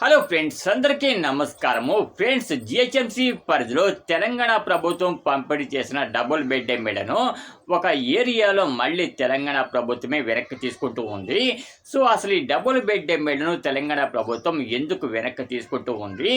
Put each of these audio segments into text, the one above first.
Hello friends అందరికీ నమస్కారము. Friends GHMC పరిధిలో తెలంగాణ ప్రభుత్వం పంపిణీ చేసిన డబుల్ బెడ్ ఎమ్మెడను ఒక ఏరియాలో మళ్ళీ తెలంగాణ ప్రభుత్వమే వెనక్కి తీసుకుంటూ ఉంది. సో అసలు ఈ డబుల్ బెడ్ ఎమ్మెల్యేను తెలంగాణ ప్రభుత్వం ఎందుకు వెనక్కి తీసుకుంటూ ఉంది?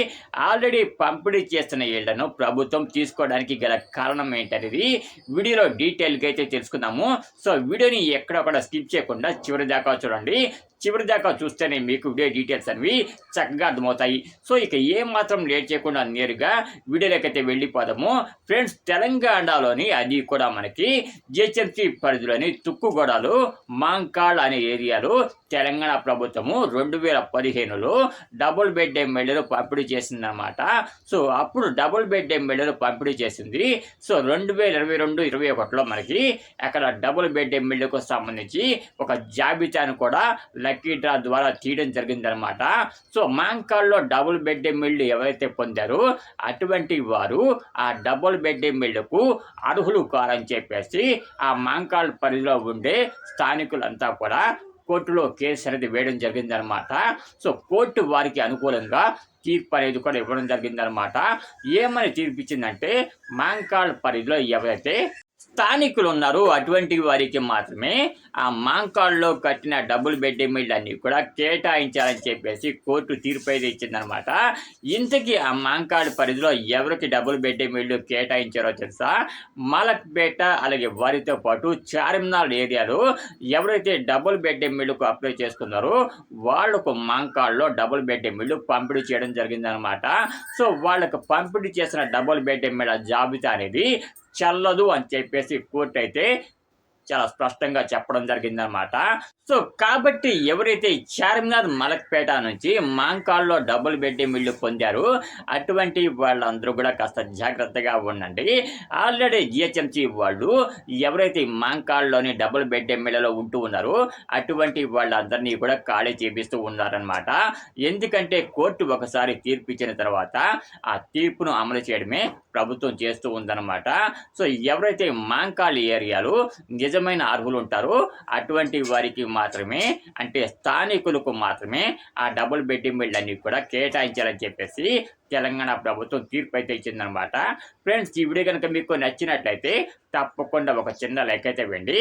ఆల్రెడీ పంపిణీ చేస్తున్న ఇళ్ళను ప్రభుత్వం తీసుకోవడానికి గల కారణం ఏంటనేది వీడియోలో డీటెయిల్గా అయితే తెలుసుకుందాము. సో వీడియోని ఎక్కడొక్కడ స్కిప్ చేయకుండా చివరి దాకా చూడండి. చివరి దాకా చూస్తేనే మీకు వీడియో డీటెయిల్స్ అనేవి చక్కగా అర్థమవుతాయి. సో ఇక ఏ మాత్రం లేట్ చేయకుండా నేరుగా వీడియోలోకైతే వెళ్ళిపోదాము. ఫ్రెండ్స్ తెలంగాణలోని అది కూడా మనకి జిహెచ్ఎంసీ పరిధిలోని తుక్కుగూడలు మాంకాళ్ అనే ఏరియాలో తెలంగాణ ప్రభుత్వము రెండు వేల పదిహేనులో డబుల్ బెడ్ ఎమ్మెల్యేలు పంపిణీ చేసిందన్నమాట. సో అప్పుడు డబుల్ బెడ్ ఎమ్మెల్యేలు పంపిణీ చేసింది. సో రెండు వేల ఇరవై రెండు ఇరవై ఒకటిలో మనకి అక్కడ డబుల్ బెడ్ ఎమ్మెల్యేకు సంబంధించి ఒక జాబితాను కూడా లక్కీ డ్రా ద్వారా తీయడం జరిగిందనమాట సో మాంకాల్లో డబుల్ బెడ్ ఎమ్మెల్యే ఎవరైతే పొందారో అటువంటి వారు ఆ డబుల్ బెడ్ ఎమ్మెల్యేకు అర్హులు కారని చెప్పేసి ఆ మాంకాల్ పరిధిలో ఉండే స్థానికులంతా కూడా కోర్టులో కేసు అనేది వేయడం జరిగిందనమాట సో కోర్టు వారికి అనుకూలంగా తీర్పు అనేది కూడా ఇవ్వడం జరిగిందనమాట ఏమని తీర్పు ఇచ్చిందంటే మాంకాల్ పరిధిలో ఎవరైతే స్థానికులు ఉన్నారు అటువంటి వారికి మాత్రమే ఆ మాంకాల్లో కట్టిన డబుల్ బెడ్ మిల్ కూడా కేటాయించాలని చెప్పేసి కోర్టు తీర్పు అయితే ఇచ్చిందనమాట ఇంతకీ ఆ మాంకాడ్ పరిధిలో ఎవరికి డబుల్ బెడ్ మిల్లు కేటాయించారో తెలుసా? మలక్పేట అలాగే వారితో పాటు చార్మినార్ ఏరియాలో ఎవరైతే డబుల్ బెడ్ మిల్లుకు అప్లై చేసుకున్నారో వాళ్ళకు మాంకాల్లో డబుల్ బెడ్ మిల్లు పంపిణీ చేయడం జరిగిందనమాట సో వాళ్ళకు పంపిణీ చేసిన డబుల్ బెడ్ మిల్ జాబితా అనేది చెల్లదు అని చెప్పేసి కోర్టు అయితే చాలా స్పష్టంగా చెప్పడం జరిగిందనమాట సో కాబట్టి ఎవరైతే చార్మినార్ మలక్పేట నుంచి మాంకాల్లో డబుల్ బెడ్ మిల్లు పొందారో అటువంటి వాళ్ళందరూ కూడా కాస్త జాగ్రత్తగా ఉండండి. ఆల్రెడీ జిహెచ్ఎంసీ వాళ్ళు ఎవరైతే మాంకాల్లోని డబుల్ బెడ్ ఎమ్మెల్యేలో ఉంటూ ఉన్నారో అటువంటి వాళ్ళందరినీ కూడా ఖాళీ చేపిస్తూ ఉన్నారనమాట ఎందుకంటే కోర్టు ఒకసారి తీర్పు ఇచ్చిన తర్వాత ఆ తీర్పును అమలు చేయడమే ప్రభుత్వం చేస్తూ ఉందన్నమాట. సో ఎవరైతే మాంకాళి ఏరియాలో నిజమైన అర్హులు ఉంటారో అటువంటి వారికి మాత్రమే అంటే స్థానికులకు మాత్రమే ఆ డబుల్ బెడ్డింగ్ బిల్డ్ కూడా కేటాయించాలని చెప్పేసి తెలంగాణ ప్రభుత్వం తీర్పు అయితే ఇచ్చిందనమాట ఫ్రెండ్స్ ఈ వీడియో కనుక మీకు నచ్చినట్లయితే తప్పకుండా ఒక చిన్న లైక్ అయితే వెండి